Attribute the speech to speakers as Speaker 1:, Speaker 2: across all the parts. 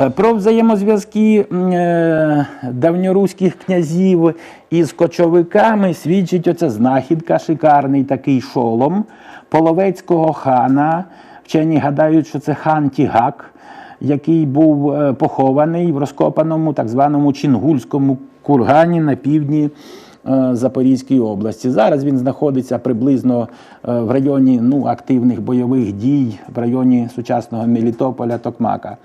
Speaker 1: Е, Про взаємозв'язки е, давньоруських князів із кочовиками свідчить оця знахідка, шикарний такий шолом половецького хана. Вчені гадають, що це хан Тігак, який був е, похований в розкопаному так званому Чінгульському кургані на півдні Запорізької області. Зараз він знаходиться приблизно в районі ну, активних бойових дій, в районі сучасного Мелітополя, Токмака,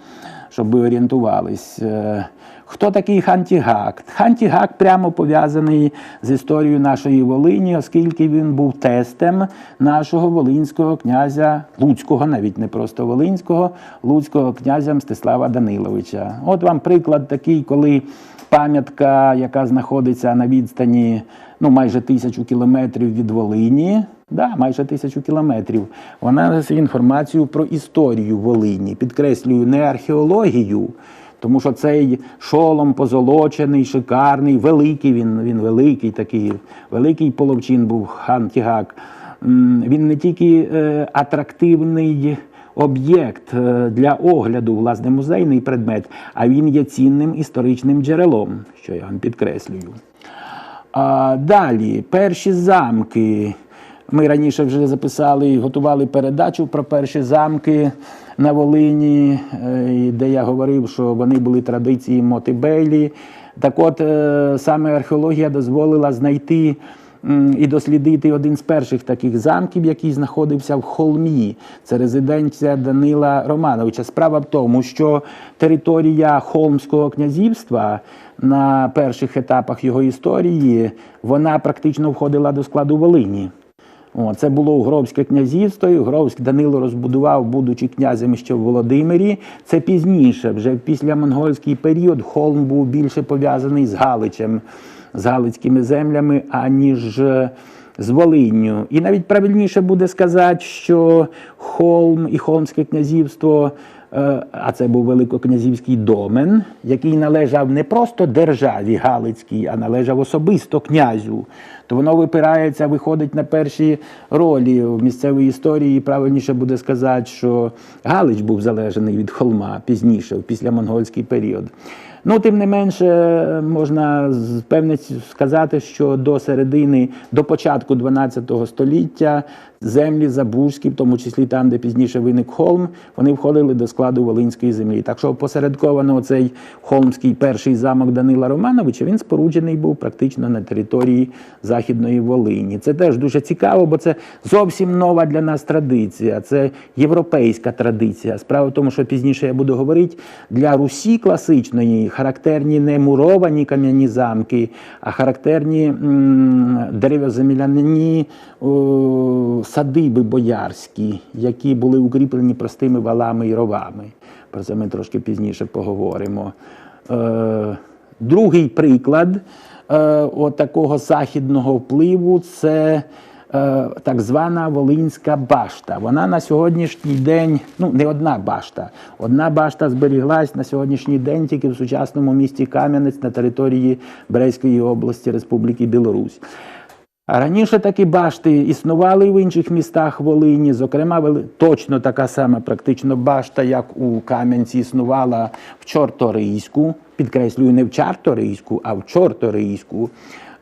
Speaker 1: щоб ви орієнтувались. Е, Хто такий Хантігак? Хантігак прямо пов'язаний з історією нашої Волині, оскільки він був тестем нашого волинського князя Луцького, навіть не просто Волинського, Луцького князя Мстислава Даниловича. От вам приклад такий, коли пам'ятка, яка знаходиться на відстані ну, майже тисячу кілометрів від Волині. Да, майже тисячу кілометрів. Вона несе інформацію про історію Волині. Підкреслюю, не археологію, тому що цей шолом позолочений, шикарний, великий він, він великий такий, великий половчин був хан Тігак. Він не тільки е, атрактивний об'єкт е, для огляду, власне, музейний предмет, а він є цінним історичним джерелом, що я вам підкреслюю. А, далі, перші замки. Ми раніше вже записали і готували передачу про перші замки на Волині, е, де я говорив, що вони були традиції Мотибелі. Так от, е, саме археологія дозволила знайти і дослідити один з перших таких замків, який знаходився в холмі. Це резиденція Данила Романовича. Справа в тому, що територія Холмського князівства на перших етапах його історії вона практично входила до складу Волині. Це було Угровське князівство. і Угровськ Данило розбудував, будучи князем ще в Володимирі. Це пізніше, вже після монгольський період, Холм був більше пов'язаний з Галичем, з Галицькими землями, аніж е, з Волинню. І навіть правильніше буде сказати, що Холм і Холмське князівство. Е, А це був великокнязівський домен, який належав не просто державі Галицькій, а належав особисто князю. То воно випирається, виходить на перші ролі в місцевій історії. Правильніше буде сказати, що Галич був залежаний від холма пізніше, в післямонгольський період. Ну, тим не менше, можна з певністю сказати, що до середини, до початку 12 століття землі Забузькі, в тому числі там, де пізніше виник Холм, вони входили до складу Волинської землі. Так що посередковано цей холмський перший замок Данила Романовича він споруджений був практично на території Західної Волині. Це теж дуже цікаво, бо це зовсім нова для нас традиція. Це європейська традиція. Справа в тому, що пізніше я буду говорити, для Русі класичної характерні не муровані кам'яні замки, а характерні м, деревоземляні садиби боярські, які були укріплені простими валами і ровами. Про це ми трошки пізніше поговоримо. Е, другий приклад е, от такого західного впливу це так звана Волинська башта. Вона на сьогоднішній день, ну не одна башта. Одна башта зберіглась на сьогоднішній день тільки в сучасному місті Кам'янець на території Брейської області Республіки Білорусь. А раніше такі башти існували і в інших містах Волині. Зокрема, точно така сама практично башта, як у Кам'янці, існувала в Чорторийську. Підкреслюю, не в Чарторийську, а в Чорторийську.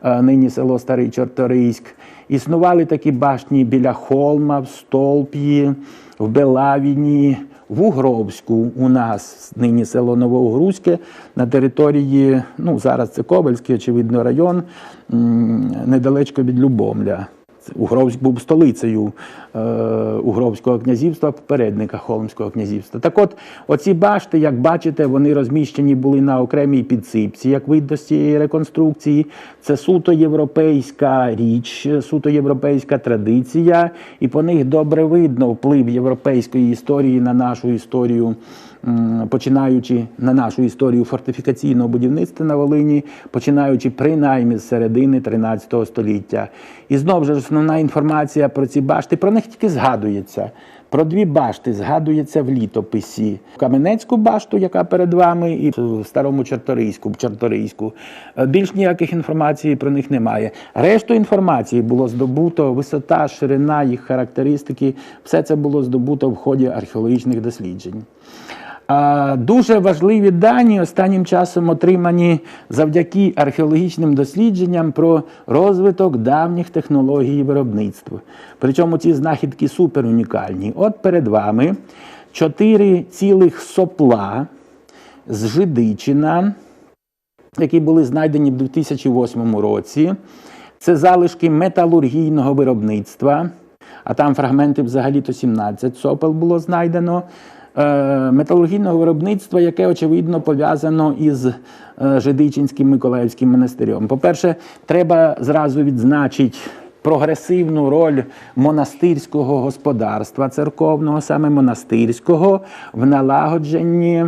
Speaker 1: Е, Нині село Старий Чорторийськ. Існували такі башні біля Холма, в Столп'ї, в Белавіні, в Угровську у нас нині село Новоугруське на території, ну зараз це Ковальський, очевидно, район, недалечко від Любомля. Угровськ був столицею е, Угровського князівства, попередника Холмського князівства. Так от, оці башти, як бачите, вони розміщені були на окремій підсипці, як видно з цієї реконструкції. Це суто європейська річ, суто європейська традиція, і по них добре видно вплив європейської історії на нашу історію. Починаючи на нашу історію фортифікаційного будівництва на Волині, починаючи принаймні з середини 13 століття. І знову ж основна інформація про ці башти, про них тільки згадується. Про дві башти згадується в літописі: Кам'янецьку башту, яка перед вами, і в старому Чорторийську, в Чорторийську. Е, Більш ніяких інформацій про них немає. Решту інформації було здобуто, висота, ширина, їх характеристики, все це було здобуто в ході археологічних досліджень. Дуже важливі дані останнім часом отримані завдяки археологічним дослідженням про розвиток давніх технологій виробництва. Причому ці знахідки супер унікальні. От перед вами чотири цілих сопла з Жидичина, які були знайдені в 2008 році. Це залишки металургійного виробництва, а там фрагменти взагалі-то 17 сопел було знайдено. Е, Металургійного виробництва, яке очевидно пов'язано із е, Жидичинським Миколаївським монастирем. По-перше, треба зразу відзначити прогресивну роль монастирського господарства церковного, саме монастирського, в налагодженні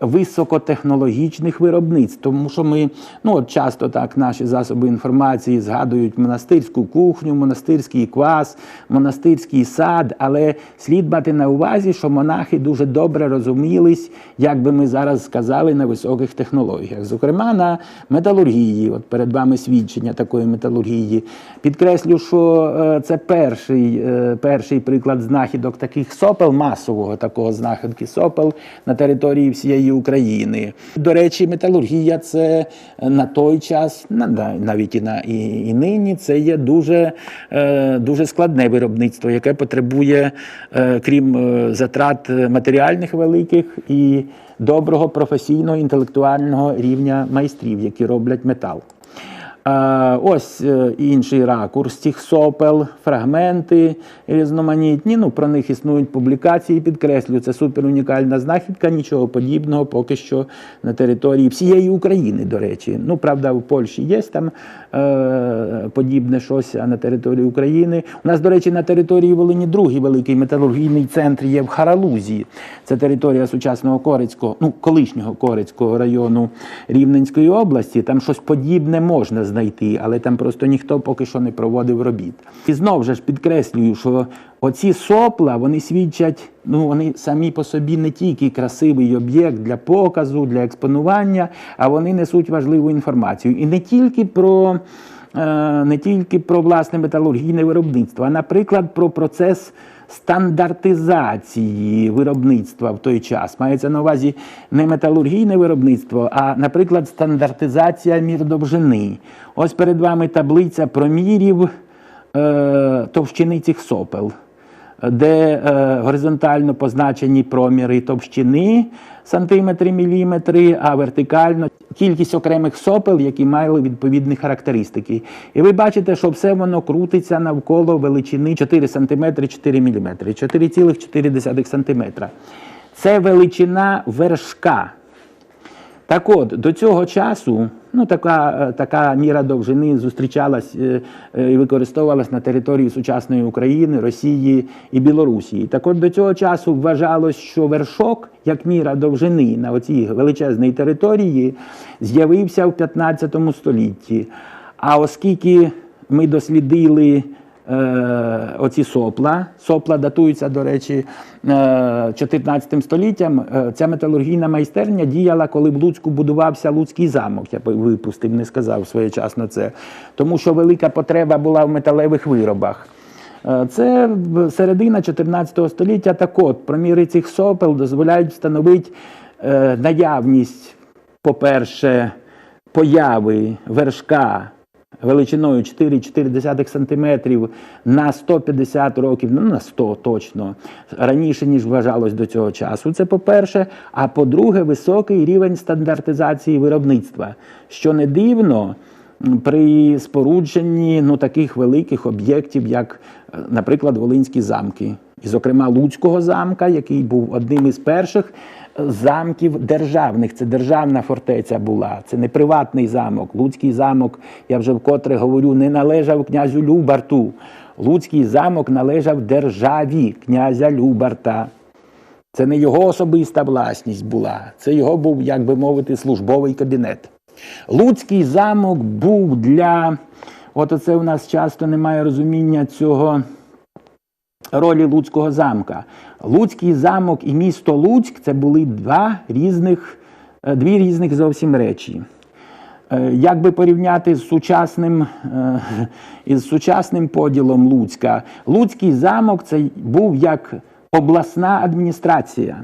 Speaker 1: високотехнологічних виробництв, тому що ми ну от часто так наші засоби інформації згадують монастирську кухню, монастирський квас, монастирський сад. Але слід мати на увазі, що монахи дуже добре розумілись, як би ми зараз сказали, на високих технологіях, зокрема на металургії. От перед вами свідчення такої металургії. Підкреслю, що е, це перший, е, перший приклад знахідок таких сопел, масового такого знахідки сопел на території всієї України. До речі, металургія це на той час, на- на- навіть і на і, і нині, це є дуже, е, дуже складне виробництво, яке потребує, е, крім е, затрат матеріальних великих і доброго професійного інтелектуального рівня майстрів, які роблять метал. А, Ось е, інший ракурс цих сопел, фрагменти різноманітні. Ну, про них існують публікації, підкреслю, це суперунікальна знахідка, нічого подібного поки що на території всієї України, до речі. Ну, правда, в Польщі є там е, подібне щось, а на території України. У нас, до речі, на території Волині другий великий металургійний центр є в Харалузі. Це територія сучасного Корецького, ну, колишнього Корецького району Рівненської області. Там щось подібне можна знайти, але там просто ніхто поки що не проводив робіт. І знову ж підкреслюю, що оці сопла вони свідчать, ну вони самі по собі не тільки красивий об'єкт для показу, для експонування, а вони несуть важливу інформацію. І не тільки про. е, Не тільки про власне металургійне виробництво, а, наприклад, про процес стандартизації виробництва в той час. Мається на увазі не металургійне виробництво, а, наприклад, стандартизація мір довжини. Ось перед вами таблиця промірів е, товщини цих сопел, де е, горизонтально позначені проміри товщини сантиметри, міліметри, а вертикально кількість окремих сопел, які мали відповідні характеристики. І ви бачите, що все воно крутиться навколо величини 4 см 4 мм, 4,4 см. Це величина вершка. Так от, до цього часу ну, така, е, така міра довжини зустрічалась е, е, і використовувалась на території сучасної України, Росії і Білорусі. Так от до цього часу вважалось, що вершок, як міра довжини на оцій величезній території, з'явився в 15 столітті. А оскільки ми дослідили оці сопла. Сопла датуються, до речі, е, 14 століттям. Е, Ця металургійна майстерня діяла, коли в Луцьку будувався Луцький замок. Я випустив, не сказав своєчасно це. Тому що велика потреба була в металевих виробах. Е, Це середина 14 століття. Так от, проміри цих сопел дозволяють встановити е, наявність, по-перше, появи вершка величиною 4,4 см на 150 років, ну на 100 точно, раніше, ніж вважалось до цього часу. Це по-перше. А по-друге, високий рівень стандартизації виробництва, що не дивно. При спорудженні ну, таких великих об'єктів, як, е, наприклад, Волинські замки, і, зокрема, Луцького замка, який був одним із перших замків державних. Це державна фортеця була, це не приватний замок. Луцький замок, я вже вкотре говорю, не належав князю Любарту. Луцький замок належав державі князя Любарта. Це не його особиста власність була, це його був, як би мовити, службовий кабінет. Луцький замок був для. От оце у нас часто немає розуміння цього ролі Луцького замка. Луцький замок і місто Луцьк це були два різних, е, дві різних зовсім речі. Е, Як би порівняти з сучасним, е, із сучасним поділом Луцька, Луцький замок це був як обласна адміністрація.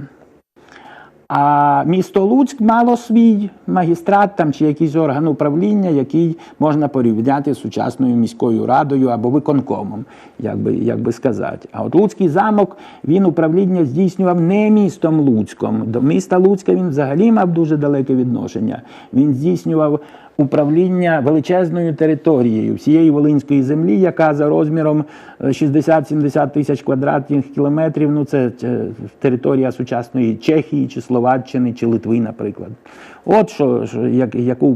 Speaker 1: А місто Луцьк мало свій магістрат там чи якийсь орган управління, який можна порівняти з сучасною міською радою або виконкомом, як би, як би сказати. А от Луцький замок він управління здійснював не містом Луцьком. До міста Луцька він взагалі мав дуже далеке відношення. Він здійснював управління величезною територією всієї Волинської землі, яка за розміром е, 60-70 тисяч квадратних кілометрів. Ну це е, територія сучасної Чехії чи Словаччини чи Литви, наприклад. От що, що як, яку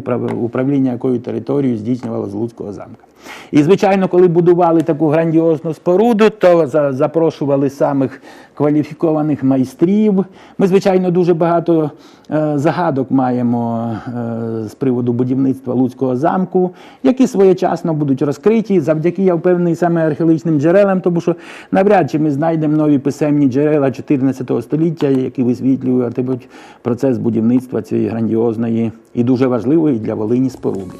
Speaker 1: управління якою територією здійснювало з Луцького замка. І, звичайно, коли будували таку грандіозну споруду, то запрошували самих кваліфікованих майстрів. Ми, звичайно, дуже багато е, загадок маємо е, з приводу будівництва Луцького замку, які своєчасно будуть розкриті завдяки, я впевнений, саме археологічним джерелам, тому що навряд чи ми знайдемо нові писемні джерела 14 століття, які висвітлюватимуть процес будівництва цієї грандіозної і дуже важливої для Волині споруди.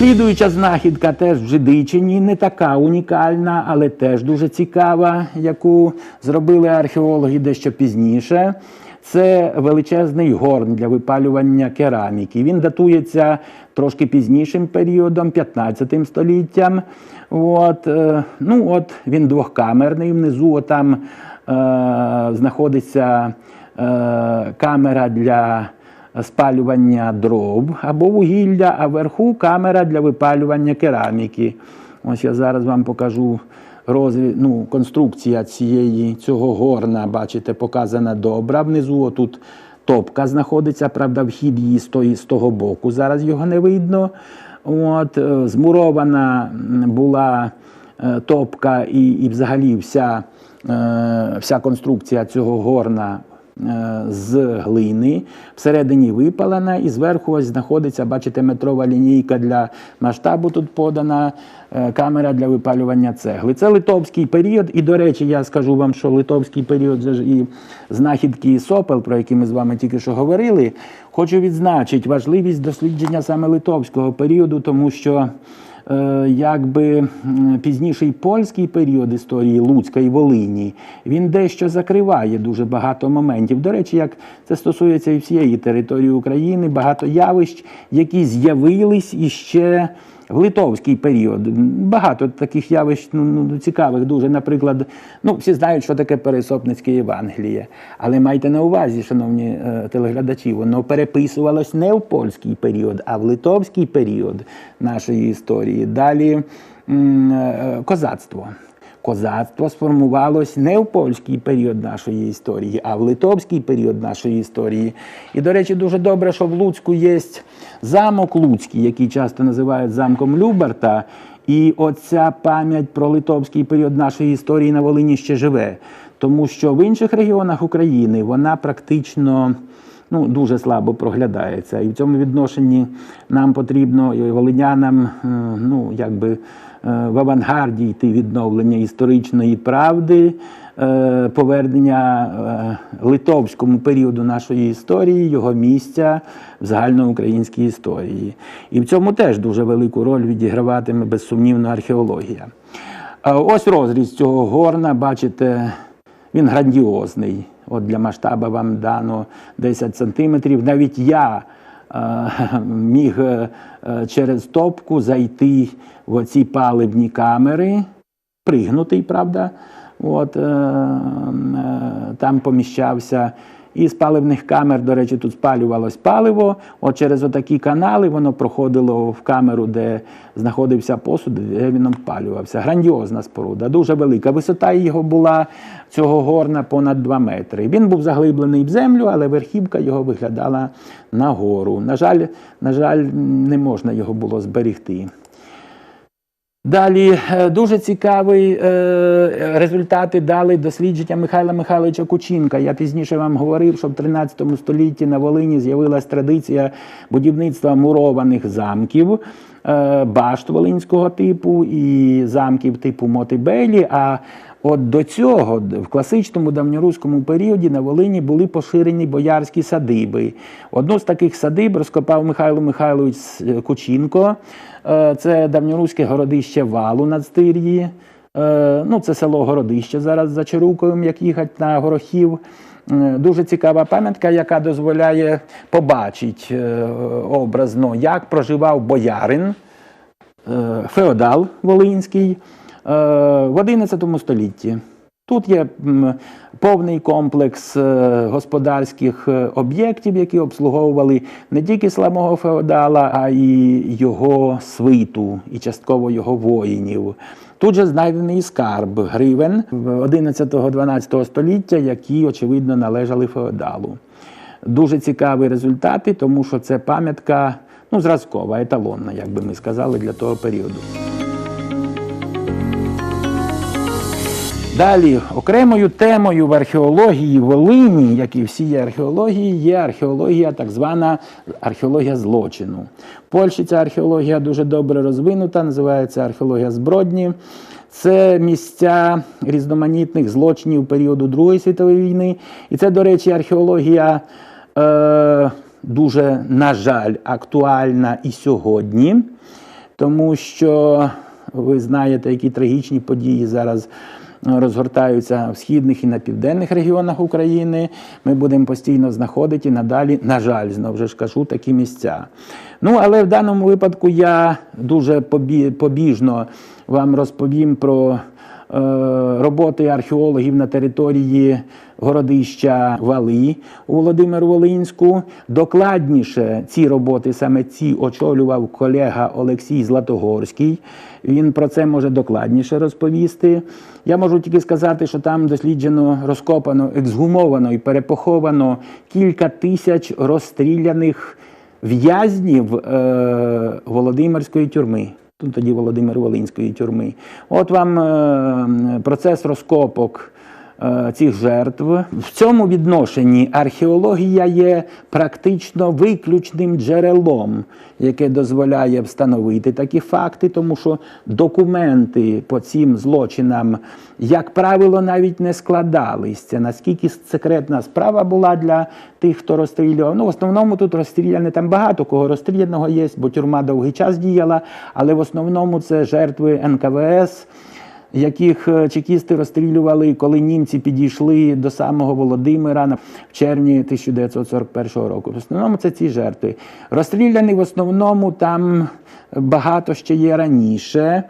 Speaker 1: Слідуюча знахідка теж в Жидичині, не така унікальна, але теж дуже цікава, яку зробили археологи дещо пізніше. Це величезний горн для випалювання кераміки. Він датується трошки пізнішим періодом, 15 століттям. От, е, ну, от він двохкамерний. Внизу там е, знаходиться е, камера для спалювання дров або вугілля, а вверху камера для випалювання кераміки. Ось я зараз вам покажу розрі... ну, конструкція цієї, цього горна, бачите, показана добра. Внизу отут топка знаходиться, правда, вхід її з, тої, з того боку. Зараз його не видно. От, е, змурована була е, топка і, і взагалі вся, е, вся конструкція цього горна з глини, всередині випалена, і зверху ось знаходиться, бачите, метрова лінійка для масштабу тут подана, е, камера для випалювання цегли. Це литовський період. І, до речі, я скажу вам, що литовський період і знахідки сопел, про які ми з вами тільки що говорили, хочу відзначити важливість дослідження саме литовського періоду, тому що. Е, якби пізніший польський період історії Луцька і Волині, він дещо закриває дуже багато моментів. До речі, як це стосується і всієї території України, багато явищ, які з'явились іще литовський період. Багато таких явищ ну, ну, цікавих дуже. Наприклад, ну, всі знають, що таке пересопницьке Євангеліє. Але майте на увазі, шановні е, телеглядачі, воно переписувалось не в польський період, а в литовський період нашої історії. Далі е, козацтво. Козацтво сформувалось не в польський період нашої історії, а в литовський період нашої історії. І, до речі, дуже добре, що в Луцьку є замок Луцький, який часто називають замком Люберта. І оця пам'ять про литовський період нашої історії на Волині ще живе. Тому що в інших регіонах України вона практично ну, дуже слабо проглядається. І в цьому відношенні нам потрібно і волинянам, е, ну, якби. Е, В авангарді йти відновлення історичної правди, е, повернення е, литовському періоду нашої історії, його місця в загальноукраїнській історії. І в цьому теж дуже велику роль відіграватиме безсумнівно археологія. Ось розріз цього горна, бачите, він грандіозний. От для масштабу вам дано 10 сантиметрів. Навіть я міг е, е, через топку зайти в оці паливні камери, пригнутий, правда. От, е, е, там поміщався. І з паливних камер, до речі, тут спалювалось паливо. От через отакі канали воно проходило в камеру, де знаходився посуд, де він обпалювався. Грандіозна споруда, дуже велика. Висота його була цього горна понад 2 метри. Він був заглиблений в землю, але верхівка його виглядала нагору. На жаль, на жаль, не можна його було зберегти. Далі е, дуже цікаві е, результати дали дослідження Михайла Михайловича Кучинка. Я пізніше вам говорив, що в 13 столітті на Волині з'явилась традиція будівництва мурованих замків, е, башт волинського типу і замків типу Мотибелі. А от до цього в класичному давньоруському періоді на Волині були поширені боярські садиби. Одну з таких садиб розкопав Михайло Михайлович Кучинко. Е, Це давньоруське городище Валу над Стир'ї. Е, ну, це село Городище зараз за Чарукою, як їхати на Горохів. Е, Дуже цікава пам'ятка, яка дозволяє побачити е, образно, як проживав боярин, е, феодал Волинський е, в XI столітті. Тут є повний комплекс е, господарських е, об'єктів, які обслуговували не тільки самого феодала, а й його свиту і частково його воїнів. Тут же знайдений скарб гривен 11-12 століття, які, очевидно, належали феодалу. Дуже цікаві результати, тому що це пам'ятка ну, зразкова, еталонна, як би ми сказали, для того періоду. Далі окремою темою в археології Волині, як і всій археології, є археологія, так звана археологія злочину. В Польщі ця археологія дуже добре розвинута, називається археологія збродні. Це місця різноманітних злочинів періоду Другої світової війни. І це, до речі, археологія е, дуже, на жаль, актуальна і сьогодні, тому що ви знаєте, які трагічні події зараз розгортаються в східних і на південних регіонах України. Ми будемо постійно знаходити надалі, на жаль, знову ж кажу, такі місця. Ну, але в даному випадку я дуже побіжно вам розповім про е, роботи археологів на території городища Вали у Володимиру Волинську. Докладніше ці роботи, саме ці очолював колега Олексій Златогорський. Він про це може докладніше розповісти. Я можу тільки сказати, що там досліджено, розкопано, ексгумовано і перепоховано кілька тисяч розстріляних в'язнів е, Володимирської тюрми. Тут тоді Володимир Волинської тюрми. От вам е, процес розкопок цих жертв. В цьому відношенні археологія є практично виключним джерелом, яке дозволяє встановити такі факти, тому що документи по цим злочинам, як правило, навіть не складались. Це наскільки секретна справа була для тих, хто розстрілював. Ну, в основному тут розстріляне там багато кого розстріляного є, бо тюрма довгий час діяла, але в основному це жертви НКВС яких е, чекісти розстрілювали, коли німці підійшли до самого Володимира в червні 1941 року. В основному це ці жертви. Розстріляні в основному там багато ще є раніше.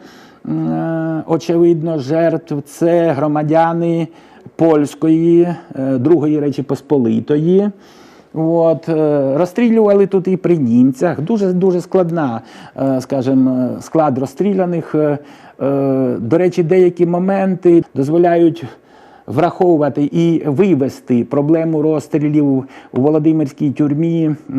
Speaker 1: Е, Очевидно, жертв це громадяни польської, е, Другої Речі Посполитої. От, розстрілювали тут і при німцях. Дуже дуже складна, скажімо, склад розстріляних. Е, До речі, деякі моменти дозволяють враховувати і вивести проблему розстрілів у Володимирській тюрмі е,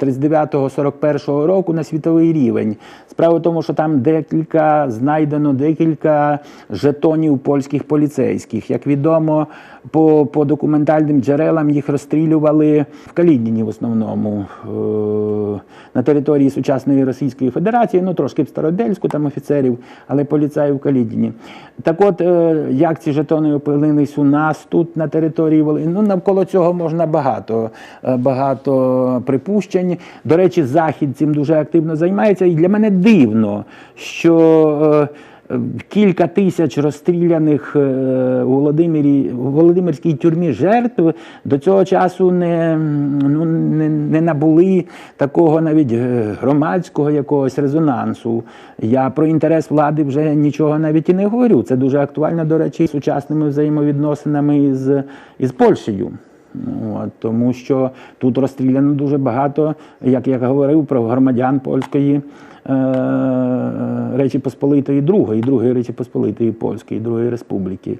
Speaker 1: 39-41 року на світовий рівень. Справа в тому, що там декілька знайдено декілька жетонів польських поліцейських. Як відомо, по, по документальним джерелам їх розстрілювали в Калідніні в основному е, на території сучасної Російської Федерації, ну трошки в Старобельську там офіцерів, але поліцаїв в Калідніні. Так от, е, як ці жетони опинились у нас тут на території Волині, ну навколо цього можна багато, е, багато припущень. До речі, Захід цим дуже активно займається. І для мене дивно, що. Кілька тисяч розстріляних е, у Володимирі, у Володимирській тюрмі жертв до цього часу не, ну, не, не набули такого навіть е, громадського якогось резонансу. Я про інтерес влади вже нічого навіть і не говорю. Це дуже актуально, до речі, сучасними взаємовідносинами із, із Польщею. От, тому що тут розстріляно дуже багато, як я говорив, про громадян польської Речі Посполитої Другої, Другої Речі Посполитої Польської, Другої Республіки.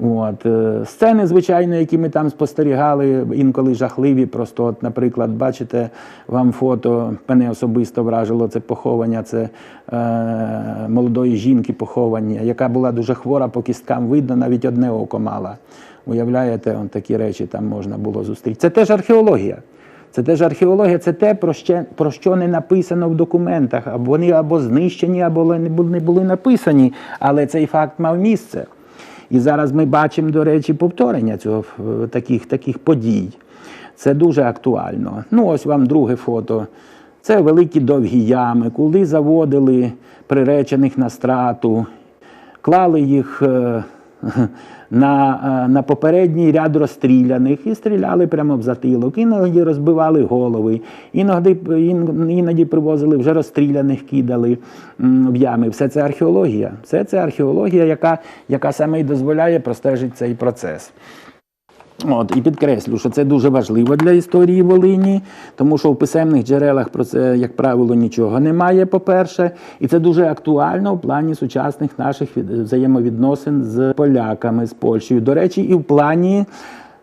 Speaker 1: От. е, Сцени, звичайно, які ми там спостерігали, інколи жахливі. Просто, от, наприклад, бачите, вам фото, мене особисто вражило це поховання, це е, молодої жінки поховання, яка була дуже хвора по кісткам, видно, навіть одне око мала. Уявляєте, он такі речі там можна було зустріти. Це теж археологія. Це теж археологія, це те, про, ще, про що не написано в документах. Або вони або знищені, або не були, написані. Але цей факт мав місце. І зараз ми бачимо, до речі, повторення цього таких, таких подій. Це дуже актуально. Ну, ось вам друге фото. Це великі довгі ями, куди заводили приречених на страту клали їх е, на, е, на попередній ряд розстріляних і стріляли прямо в затилок. Іноді розбивали голови, іноді, іноді привозили вже розстріляних, кидали в ями. Все це археологія. Все це археологія, яка, яка саме і дозволяє простежити цей процес. От, і підкреслю, що це дуже важливо для історії Волині, тому що в писемних джерелах про це, як правило, нічого немає, по-перше, і це дуже актуально в плані сучасних наших взаємовідносин з поляками, з Польщею. До речі, і в плані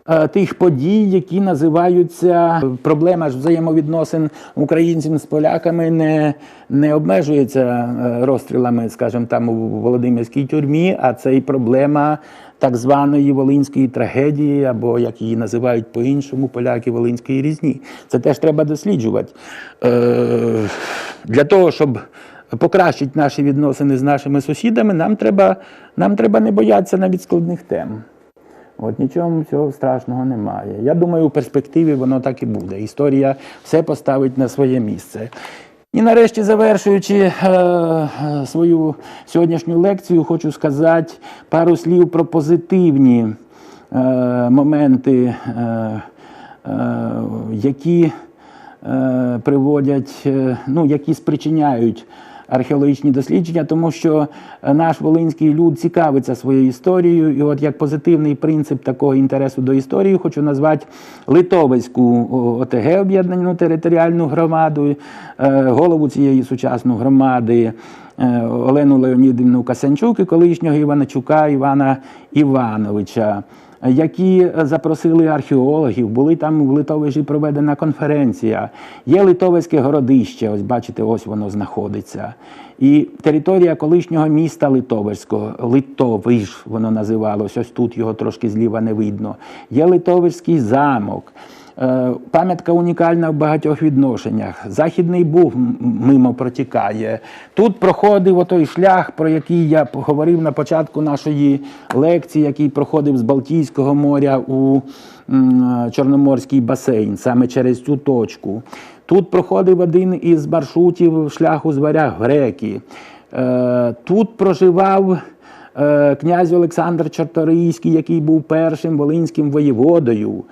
Speaker 1: е, тих подій, які називаються проблема ж взаємовідносин українців з поляками, не, не обмежується е, розстрілами, скажімо, там у Володимирській тюрмі, а це і проблема так званої волинської трагедії, або як її називають по-іншому, поляки волинської різні. Це теж треба досліджувати. Е, для того, щоб покращити наші відносини з нашими сусідами, нам треба, нам треба не боятися навіть складних тем. От нічого цього страшного немає. Я думаю, у перспективі воно так і буде. Історія все поставить на своє місце. І нарешті, завершуючи е, е, свою сьогоднішню лекцію, хочу сказати пару слів про позитивні е, моменти, е, е, які е, приводять, е, ну, які спричиняють археологічні дослідження, тому що е, наш волинський люд цікавиться своєю історією. І от як позитивний принцип такого інтересу до історії, хочу назвати Литовську ОТГ об'єднану територіальну громаду, е, голову цієї сучасної громади. е, Олену Леонідівну Касянчук і колишнього Іванчука Івана Івановича які запросили археологів. Були там в Литовищі проведена конференція. Є Литовське городище, ось бачите, ось воно знаходиться. І територія колишнього міста Литовського, Литовиш воно називалось, ось тут його трошки зліва не видно. Є Литовицький замок. Е, Пам'ятка унікальна в багатьох відношеннях. Західний Буг мимо протікає. Тут проходив отой шлях, про який я говорив на початку нашої лекції, який проходив з Балтійського моря у Чорноморський басейн, саме через цю точку. Тут проходив один із маршрутів шляху з варяг греки. Е, Тут проживав е, князь Олександр Чорторийський, який був першим волинським воєводою.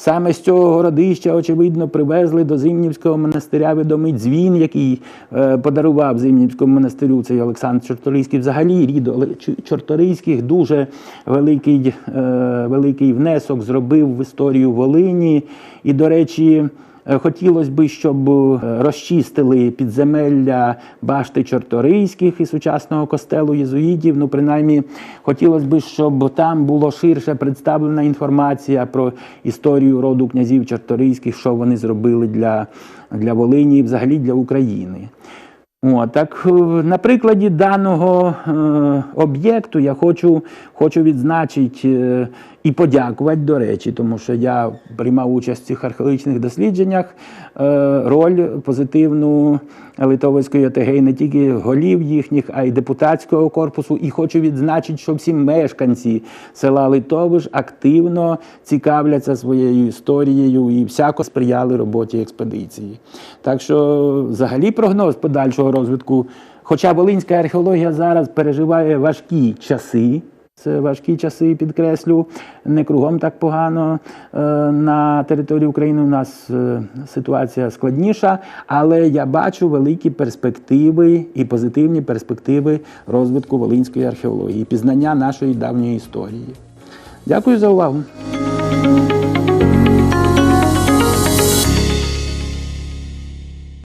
Speaker 1: Саме з цього городища, очевидно, привезли до Зимнівського монастиря відомий дзвін, який е, подарував Зимнівському монастирю цей Олександр Чорторийський. Взагалі рід Чорторийських дуже великий, е, великий внесок зробив в історію Волині. І, до речі, Хотілося б, щоб е, розчистили підземелля башти Чорторийських і сучасного костелу єзуїтів. Ну, принаймні, хотілося б, щоб там було ширше представлена інформація про історію роду князів Чорторийських, що вони зробили для, для Волині і взагалі для України. О, так е, на прикладі даного е, об'єкту я хочу, хочу відзначити е, і подякувати, до речі, тому що я приймав участь в цих археологічних дослідженнях, е, роль позитивну Литовської ОТГ не тільки голів їхніх, а й депутатського корпусу. І хочу відзначити, що всі мешканці села Литовиш активно цікавляться своєю історією і всяко сприяли роботі експедиції. Так що, взагалі, прогноз подальшого розвитку. Хоча Волинська археологія зараз переживає важкі часи. Це важкі часи, підкреслю, не кругом так погано е, на території України. У нас е, ситуація складніша, але я бачу великі перспективи і позитивні перспективи розвитку волинської археології, пізнання нашої давньої історії. Дякую за увагу.